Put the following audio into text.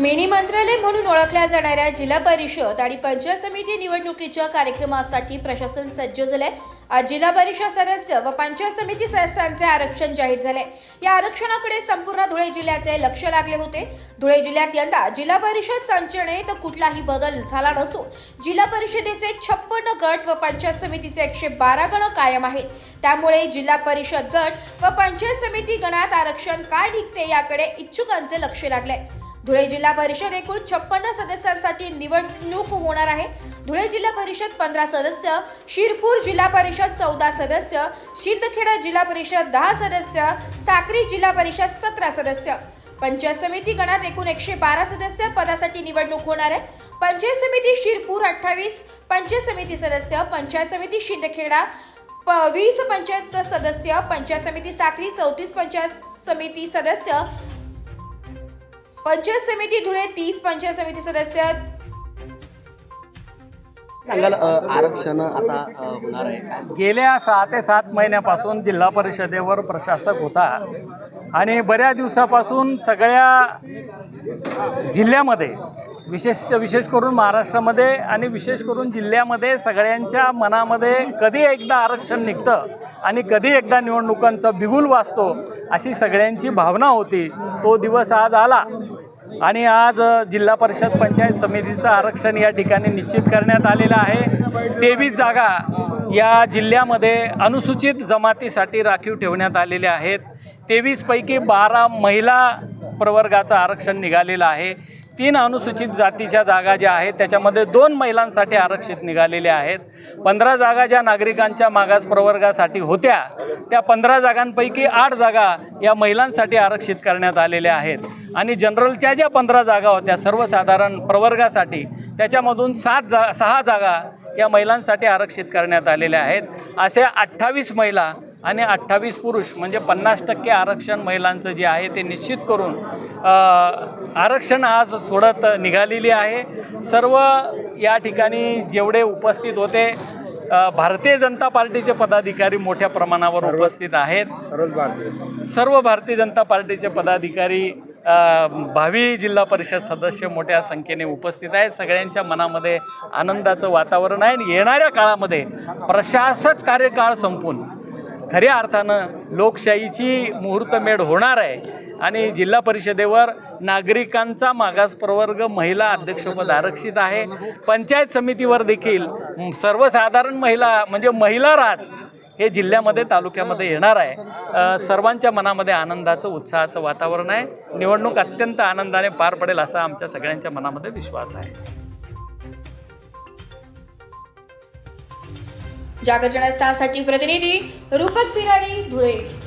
Mini मंत्रालय म्हणून ओळखल्या जाणाऱ्या जिल्हा परिषद आणि पंचायत समिती निवडणुकीच्या कार्यक्रमासाठी प्रशासन सज्ज झाले आज जिल्हा परिषद सदस्य व पंचायत समिती सदस्यांचे आरक्षण जाहीर झाले या आरक्षणाकडे संपूर्ण धुळे जिल्ह्याचे लक्ष लागले होते. धुळे जिल्ह्यात यंदा जिल्हा परिषद संचनेत कुठलाही बदल झाला नसून जिल्हा परिषदेचे छप्पन्न गट व पंचायत समितीचे एकशे बारा गण कायम आहेत. त्यामुळे जिल्हा परिषद गट व पंचायत समिती गणात आरक्षण काय निघते याकडे इच्छुकांचे लक्ष लागले धुळे जिल्हा परिषद एकूण छप्पन्न सदस्यांसाठी निवडणूक होणार आहे. धुळे जिल्हा परिषद पंधरा सदस्य शिरपूर जिल्हा परिषद चौदा सदस्य शिंदखेडा जिल्हा परिषद दहा सदस्य साक्री जिल्हा परिषद सतरा सदस्य. पंचायत समिती गणात एकूण एकशे बारा सदस्य पदासाठी निवडणूक होणार आहे. पंचायत समिती शिरपूर अठ्ठावीस पंचायत समिती सदस्य पंचायत समिती शिंदखेडा प वीस पंचायत सदस्य पंचायत समिती साक्री चौतीस पंचायत समिती सदस्य पंचायत समिती धुळे तीस पंचायत समिती सदस्य. सांगाल आरक्षण आता होणार आहे गेल्या सहा ते सात महिन्यापासून जिल्हा परिषदेवर प्रशासक होता. आणि बऱ्याच दिवसापासून सगळ्या जिल्ह्यामध्ये विशेष विशेष करून महाराष्ट्रामध्ये आणि विशेष करून जिल्ह्यामध्ये सगळ्यांच्या मनामध्ये कधी एकदा आरक्षण निघतं आणि कधी एकदा निवडणुकांचा बिगुल वाचतो अशी सगळ्यांची भावना होती. तो दिवस आज आला. आणि आज जिल्हा परिषद पंचायत समितीचं आरक्षण या ठिकाणी निश्चित करण्यात आलेलं आहे. तेवीस जागा या जिल्ह्यामध्ये अनुसूचित जमातीसाठी राखीव ठेवण्यात आलेल्या आहेत. तेवीसपैकी बारा महिला प्रवर्गाचं आरक्षण निघालेलं आहे. तीन अनुसूचित जातीच्या जागा ज्या आहेत त्याच्यामध्ये दोन महिलांसाठी आरक्षित निघालेल्या आहेत. पंधरा जागा ज्या नागरिकांच्या मागास प्रवर्गासाठी होत्या त्या पंधरा जागांपैकी आठ जागा या महिलांसाठी आरक्षित करण्यात आलेल्या आहेत. आणि जनरलच्या ज्या पंधरा जागा होत्या सर्वसाधारण प्रवर्गासाठी त्याच्यामधून सात जा सहा जागा या महिलांसाठी आरक्षित करण्यात आलेल्या आहेत. असे अठ्ठावीस महिला आणि अठ्ठावीस पुरुष म्हणजे पन्नास टक्के आरक्षण महिलांचं जे आहे ते निश्चित करून आरक्षण आज सोडत निघालेली आहे. सर्व या ठिकाणी जेवढे उपस्थित होते भारतीय जनता पार्टीचे पदाधिकारी मोठ्या प्रमाणावर उपस्थित आहेत. सर्व भारतीय जनता पार्टीचे पदाधिकारी भावी जिल्हा परिषद सदस्य मोठ्या संख्येने उपस्थित आहेत. सगळ्यांच्या मनामध्ये आनंदाचं वातावरण आहे आणि येणाऱ्या काळामध्ये प्रशासक कार्यकाळ संपून खऱ्या अर्थानं लोकशाहीची मुहूर्तमेढ होणार आहे. आणि जिल्हा परिषदेवर नागरिकांचा मागास प्रवर्ग महिला अध्यक्षपद आरक्षित आहे. पंचायत समितीवर देखील सर्वसाधारण महिला म्हणजे महिला राज हे जिल्ह्यामध्ये तालुक्यामध्ये येणार आहे. सर्वांच्या मनामध्ये आनंदाचं उत्साहाचं वातावरण आहे. निवडणूक अत्यंत आनंदाने पार पडेल असा आमच्या सगळ्यांच्या मनामध्ये विश्वास आहे. जागर जनस्थासाठी प्रतिनिधी रूपक बिरारी धुळे.